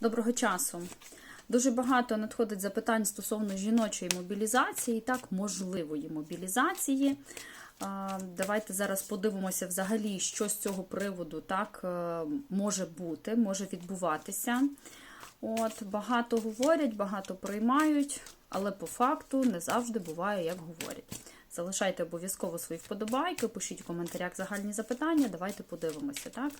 Доброго часу. Дуже багато надходить запитань стосовно жіночої мобілізації, так, можливої мобілізації. Давайте зараз подивимося взагалі, що з цього приводу так е, може бути, може відбуватися. От, Багато говорять, багато приймають, але по факту не завжди буває, як говорять. Залишайте обов'язково свої вподобайки, пишіть в коментарях загальні запитання. Давайте подивимося, так?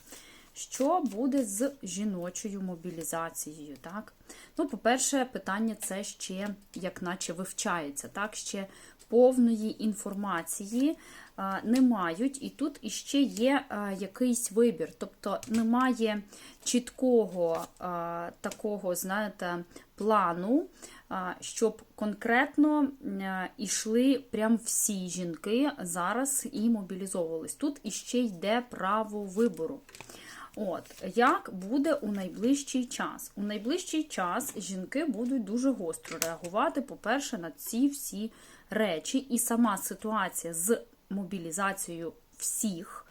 Що буде з жіночою мобілізацією? Так? Ну, по-перше, питання це ще як наче вивчається, так? Ще повної інформації а, не мають, і тут іще є а, якийсь вибір. Тобто немає чіткого а, такого, знаєте, плану, щоб конкретно а, ішли прям всі жінки зараз і мобілізовувались. Тут іще йде право вибору. От, як буде у найближчий час? У найближчий час жінки будуть дуже гостро реагувати, по-перше, на ці всі речі, і сама ситуація з мобілізацією всіх,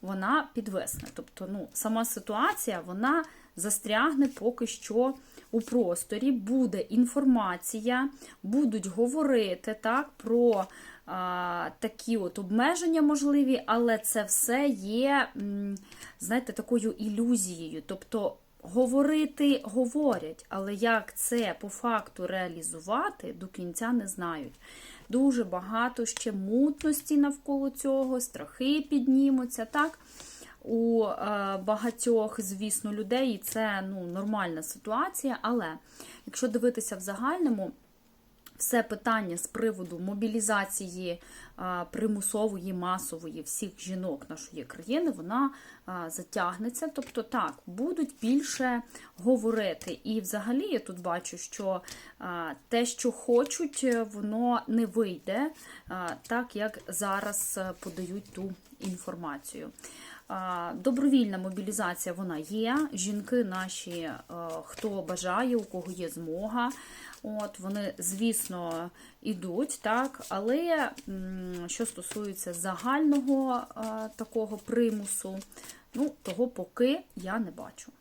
вона підвесне. Тобто, ну, сама ситуація, вона застрягне поки що у просторі, буде інформація, будуть говорити так, про а, такі от обмеження можливі, але це все є, знаєте, такою ілюзією. Тобто говорити говорять, але як це по факту реалізувати, до кінця не знають. Дуже багато ще мутності навколо цього, страхи піднімуться, так? У е, багатьох, звісно, людей і це ну, нормальна ситуація, але якщо дивитися в загальному, все питання з приводу мобілізації примусової, масової всіх жінок нашої країни, вона затягнеться. Тобто, так, будуть більше говорити. І взагалі я тут бачу, що те, що хочуть, воно не вийде, так як зараз подають ту інформацію. Добровільна мобілізація вона є. Жінки наші, е, хто бажає, у кого є змога. От Вони, звісно, ідуть, так, але що стосується загального е, такого примусу, ну, того поки я не бачу.